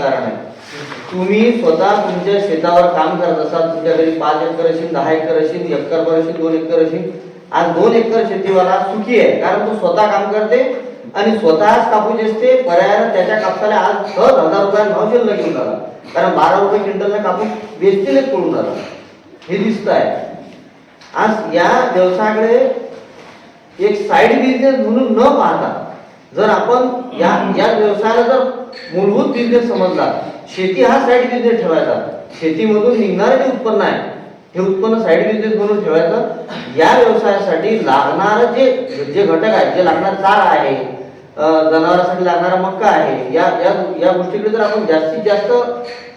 कारण आहे. तुम्ही स्वतः तुमच्या शेतावर काम करत असाल तुमच्या घरी पाच एकर असेल दहा एकर असेल एकर भर असेल दोन एकर असेल आज दोन एकर शेतीवाला सुखी आहे कारण तो स्वतः काम करते आणि स्वतःच कापूस असते पर्यायानं त्याच्या कापसाला आज सहज हजार रुपयाला भाव शिल्लक घेऊन आला कारण बारा रुपये क्विंटलला कापूस वेचतीलच पडून आला हे दिसत आहे आज या व्यवसायाकडे एक साईड बिझनेस म्हणून न पाहता जर आपण या या व्यवसायाला जर मूलभूत बिझनेस समजला शेती हा साईड बिझनेस ठेवायचा. शेतीमधून निघणारे जे उत्पन्न आहे हे उत्पन्न साईड बिझनेस म्हणून ठेवायचं. या व्यवसायासाठी लागणारं जे जे घटक आहेत जे लागणार चारा आहे जनावरासाठी जनावरांसाठी लागणारा मक्का आहे या या या गोष्टीकडे जर आपण जास्तीत जास्त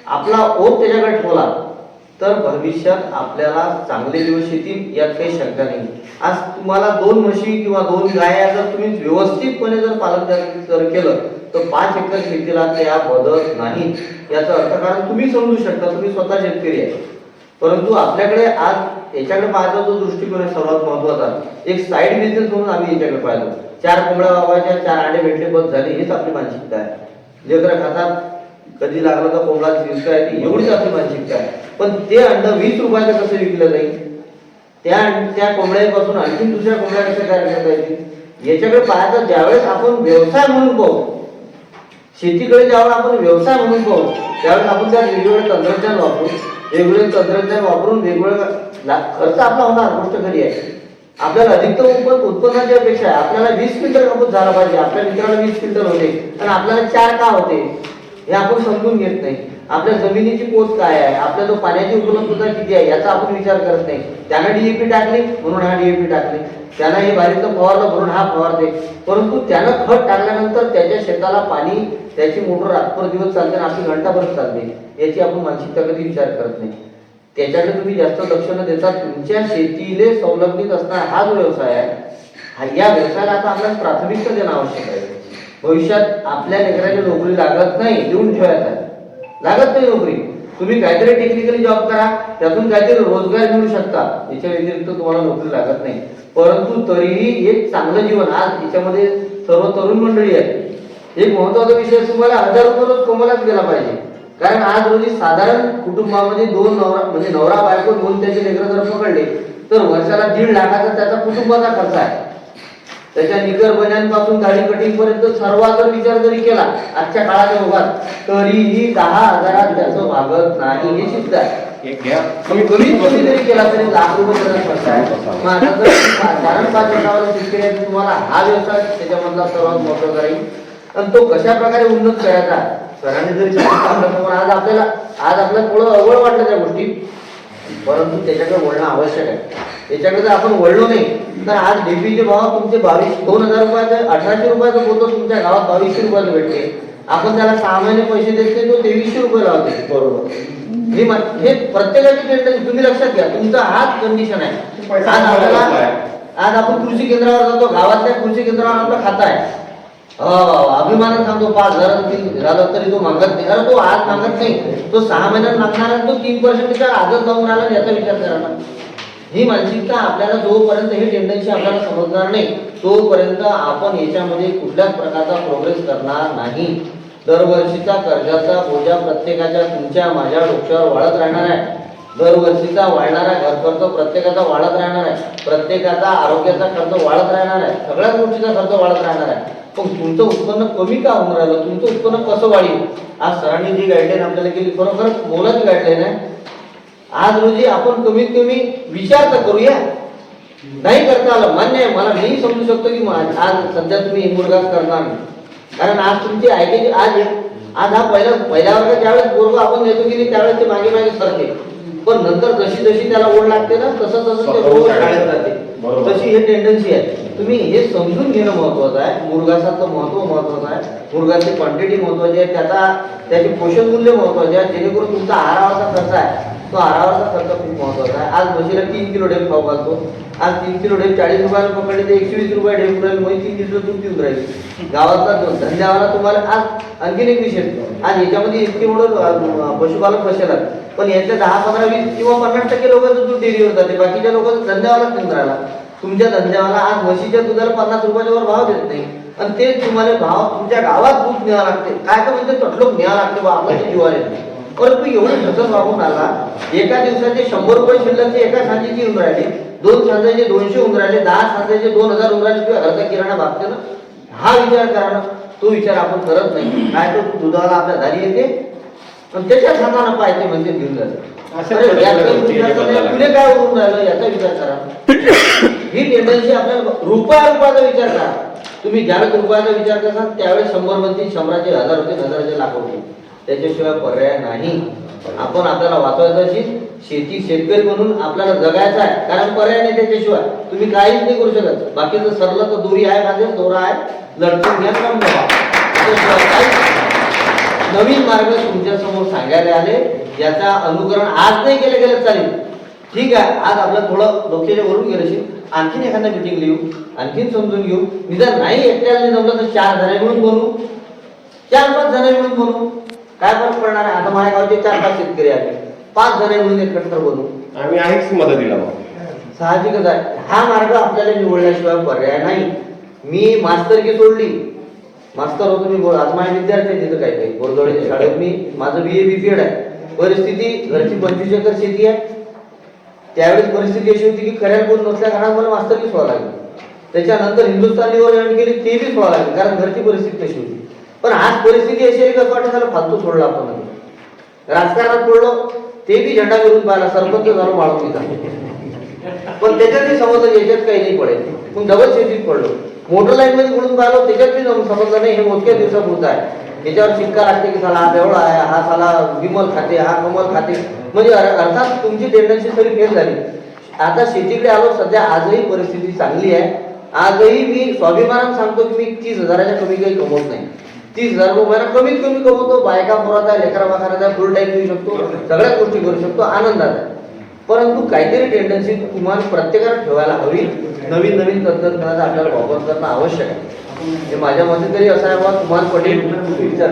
आपला ओढ त्याच्याकडे ठेवला तर भविष्यात आपल्याला चांगले दिवस येतील यात काही शंका नाही. आज तुम्हाला दोन म्हशी किंवा दोन गाया जर तुम्ही व्यवस्थितपणे जर पालन जर- केलं तर पाच एकर शेतीला त्या बदल नाही. याचा अर्थ कारण तुम्ही समजू शकता तुम्ही स्वतः शेतकरी आहे. परंतु आपल्याकडे आज याच्याकडे पाहायचा जो दृष्टिकोन आहे सर्वात महत्त्वाचा एक साईड बिझनेस म्हणून आम्ही याच्याकडे पाहिलो. चार कोंबड्या बाबाच्या चार आडे भेटले बस झाले हीच आपली मानसिकता आहे. लेकरं खातात कधी लागलं तर कोंबडा शिजका आहे एवढीच आपली मानसिकता आहे. पण ते अंड वीस रुपयाचं कसं विकलं जाईल? त्या त्या कोंबड्यापासून आणखी दुसऱ्या कोंबड्या कशा तयार करता येतील याच्याकडे पाहायचं ज्यावेळेस आपण व्यवसाय म्हणून पाहू शेतीकडे ज्यावेळेस आपण व्यवसाय म्हणून पाहू त्यावेळेस आपण त्यात वेगवेगळे तंत्रज्ञान वापरू वेगवेगळे तंत्रज्ञान वापरून वेगवेगळा खर्च आपला होणार गोष्ट खरी आहे. आपल्याला अधिकतम उत्पन्न उत्पन्नाची अपेक्षा आहे. आपल्याला वीस क्विंटल कापूस झाला पाहिजे आपल्या मित्राला वीस क्विंटल होते आणि आपल्याला चार का होते? हे आपण समजून घेत नाही. आपल्या जमिनीची पोत काय आहे? आपल्या जो पाण्याची उपलब्धता किती आहे? याचा आपण विचार करत नाही. त्यानं डीएपी टाकली म्हणून हा डीएपी टाकले. त्यानं हे बारीचं फवारलं म्हणून हा फवारते. परंतु त्यानं खत टाकल्यानंतर त्याच्या शेताला पाणी त्याची मोटर रातभर दिवस चालते आणि आपली घंटाभर चालते. याची आपण मानसिकता कधी विचार करत नाही. त्याच्याकडे तुम्ही जास्त लक्ष न देता तुमच्या शेतीले संलग्नित असणारा हा जो व्यवसाय आहे. या व्यवसायाला आता आपल्याला प्राथमिकता देणं आवश्यक आहे. भविष्यात आपल्या लेकराची नोकरी लागत नाही देऊन ठेवायचा आहे. लागत नाही नोकरी. तुम्ही काहीतरी टेक्निकली जॉब करा त्यातून काहीतरी रोजगार मिळू शकता. याच्या व्यतिरिक्त तुम्हाला नोकरी लागत नाही. परंतु तरीही एक चांगलं जीवन आज याच्यामध्ये सर्व तरुण मंडळी आहे एक महत्त्वाचा विषय तुम्हाला हजार रुपये रोज कमवलाच गेला पाहिजे. कारण आज रोजी साधारण कुटुंबामध्ये दोन नवरा म्हणजे नवरा बायको दोन त्याचे लेकरं जर पकडले तर वर्षाला दीड लाखाचा त्याचा कुटुंबाचा खर्च आहे. त्याच्या निकर बन्यांपासून दाढी कटिंग पर्यंत सर्वात जर विचार जरी केला आजच्या काळाच्या युगात तरीही दहा हजारात त्याचं भागत नाही हे सिद्ध आहे. जरी केला तरी लाख रुपये साधारण पाच तुम्हाला हा व्यवसाय त्याच्यामधला सर्वात आणि तो कशा प्रकारे उन्नत करायचा? सरांनी जरी सांगितलं आज आपल्याला आज आपल्याला थोडं अवघड वाटलं त्या गोष्टी. परंतु त्याच्याकडे वळणं आवश्यक आहे. त्याच्याकडे जर आपण वळलो नाही तर आज डीपीचे भाव तुमचे बावीस दोन हजार रुपयाचं अठराशे रुपयाचं पोतं तुमच्या गावात बावीसशे रुपयाला भेटते. आपण त्याला सहा महिने पैसे देत नाही तो तेवीसशे रुपये लावते. बरोबर. हे हे प्रत्येकाची टेंडन्सी तुम्ही लक्षात घ्या तुमचा हाच कंडिशन आहे. आज आपल्याला. आज आपण कृषी केंद्रावर जातो गावातल्या कृषी केंद्रावर आपलं खातं आहे. हो, अभिमानात सांगतो पाच हजार तीन तरी तो मागत नाही. अरे तो आज मागत नाही. तो सहा महिन्यात मागणार तो तीन पर्सेंटच्या आजच जाऊन राहिला याचा विचार करणार ही मानसिकता आपल्याला जोपर्यंत ही टेंडन्सी आपल्याला समजणार नाही तोपर्यंत आपण याच्यामध्ये कुठल्याच प्रकारचा प्रोग्रेस करणार नाही. दरवर्षीचा कर्जाचा बोजा प्रत्येकाच्या तुमच्या माझ्या डोक्यावर वाढत राहणार आहे. दरवर्षीचा वाढणारा घर खर्च प्रत्येकाचा वाढत राहणार आहे. प्रत्येकाचा आरोग्याचा खर्च वाढत राहणार आहे. सगळ्याच गोष्टीचा खर्च वाढत राहणार आहे. पण तुमचं उत्पन्न कमी का होऊन राहिलं? तुमचं उत्पन्न कसं वाढेल? आज सरांनी जी गाईडलाईन आपल्याला केली खरोखर मोलाची गाईडलाईन आहे. आज रोजी आपण कमीत कमी विचार तर करूया. नाही करता आलं मान्य आहे. मला मी समजू शकतो की आज सध्या तुम्ही मुलगाच करणार कारण आज तुमची ऐकायची आज आज हा पहिला पहिल्या वर्गात ज्यावेळेस बोलतो आपण देतो की नाही त्यावेळेस ते मागे मागे सरते पण नंतर जशी जशी त्याला ओढ लागते ना तसं तसं ते रोज शाळेत जाते. तशी हे टेंडन्सी आहे. तुम्ही हे समजून घेणं महत्वाचं आहे. मुरगासाचं महत्त्व महत्वाचं आहे. मुरगाची क्वांटिटी महत्वाची आहे. त्याचा त्याचे पोषण मूल्य महत्त्वाचे आहे. जेणेकरून तुमचा आहारावरचा खर्च आहे. तो आहारावरचा खर्च खूप महत्त्वाचा आहे. आज म्हशीला तीन किलो डेम खाऊ घालतो. आज तीन किलो डेम चाळीस रुपयाला पकडले तर एकशे वीस रुपये डेम राहील म्हणजे तीन लिटर दूध देऊन राहील. गावातला धंद्यावाला तुम्हाला आज आणखीन एक विषय आज याच्यामध्ये इतके मोठं पशुपालक बसेला पण याच्या दहा पंधरा वीस किंवा पन्नास टक्के लोकांचं दूध डेअरीवर जाते बाकीच्या लोकांचं धंद्यावालाच देऊन राहिला. तुमच्या धंद्यावाला आज म्हशीच्या दुधाला पन्नास रुपयाच्या वर भाव देत नाही. आणि ते तुम्हाला भाव तुमच्या गावात दूध न्यावं लागते. काय तर म्हणजे तटलोक न्यावं लागते बा आपल्या जीवाला परंतु एवढं ठसत वागून आला एका दिवसाचे शंभर रुपये शिल्लकचे एका सांजेची येऊन राहिले दोन सांजाचे दोनशे होऊन राहिले दहा सांजाचे दोन हजार होऊन राहिले तुझ्या घराचा किराणा भागते ना हा विचार करा ना तो विचार आपण करत नाही. काय तो दुधाला आपल्या दारी येते? पण त्याच्या सांगानं पाहिजे म्हणजे घेऊन जातं. काय होऊन राहिलं याचा विचार करा. ही टेंडन्सी आपल्याला रुपया रुपयाचा विचार करा. तुम्ही ज्यावेळेस रुपयाचा विचार करता त्यावेळेस शंभरमध्ये शंभराचे हजार होते हजाराचे लाख होते त्याच्याशिवाय पर्याय नाही. आपण आपल्याला वाचवायचं शेती शेतकरी म्हणून आपल्याला जगायचं आहे. कारण पर्याय नाही त्याच्याशिवाय. तुम्ही काहीच नाही करू शकत. बाकीचं सरलं तर दोरी आहे माझे दोरा आहे. लढतून घ्या काम करा. नवीन मार्ग तुमच्यासमोर सांगायला आले. याचा अनुकरण आज नाही केलं गेलं चालेल. ठीक आहे. आज आपलं थोडं डोक्याच्या वरून गेलं असेल. आणखीन एखादा मिटिंग लिहू. आणखीन समजून घेऊ. निदान नाही एकट्याला जमलं तर चार जण मिळून बनवू चार पाच जण मिळून बनवू काय फरक पडणार आहे? आता माझ्या गावचे चार पाच शेतकरी आहेत पाच जण मिळून एकत्र बनवू आम्ही आहेच मदतीला साहजिकच आहे. हा मार्ग आपल्याला निवडल्याशिवाय पर्याय नाही. मी मास्तरकी सोडली? मास्तर होतो मी. बोल आज माझे विद्यार्थी आहे तिथं काही काही. बोरदोडीच्या शाळेत मी माझं बी ए बी पी एड आहे. परिस्थिती घरची पंचवीस एकर शेती आहे. त्यावेळेस परिस्थिती अशी होती की खऱ्या कोण नसल्या कारणाने मला मास्तरकी सोडा लागली. त्याच्यानंतर हिंदुस्थान लिव्हर जॉईन केली ते बी सोडा लागली. कारण घरची परिस्थिती तशी होती. पण आज परिस्थिती अशी आहे की असं वाटतं झालं फालतू सोडला आपण राजकारणात पडलो ते बी झेंडा घेऊन पाहिला सरपंच झालो माळवणीचा पण त्याच्यातही समजलं याच्यात काही नाही पडेल. पण डबल शेतीत पडलो. मोटर लाईन मध्ये पडून पाहिलो त्याच्यात बी समजलं नाही हे मोजक्या होत आहे. त्याच्यावर शिक्का लागते की साला हा बेवळा आहे हा साला विमल खाते हा कमल खाते. म्हणजे अर्थात तुमची टेंडन्सी सगळी फेल झाली. आता शेतीकडे आलो सध्या आजही परिस्थिती चांगली आहे. आजही मी स्वाभिमानानं सांगतो की मी तीस हजाराच्या कमी काही कमवत नाही. तीस हजार रुपये महिना कमीत कमी कमवतो बायका पोराचा लेकरा वाखाराचा फुल टाईम देऊ शकतो सगळ्याच गोष्टी करू शकतो आनंदात परंतु काहीतरी टेंडन्सी तुम्हाला प्रत्येकाला ठेवायला हवी नवीन नवीन तंत्रज्ञानाचा आपल्याला वापर करणं आवश्यक आहे. हे माझ्या मते तरी असं आहे बा तुम्हाला पटेल विचार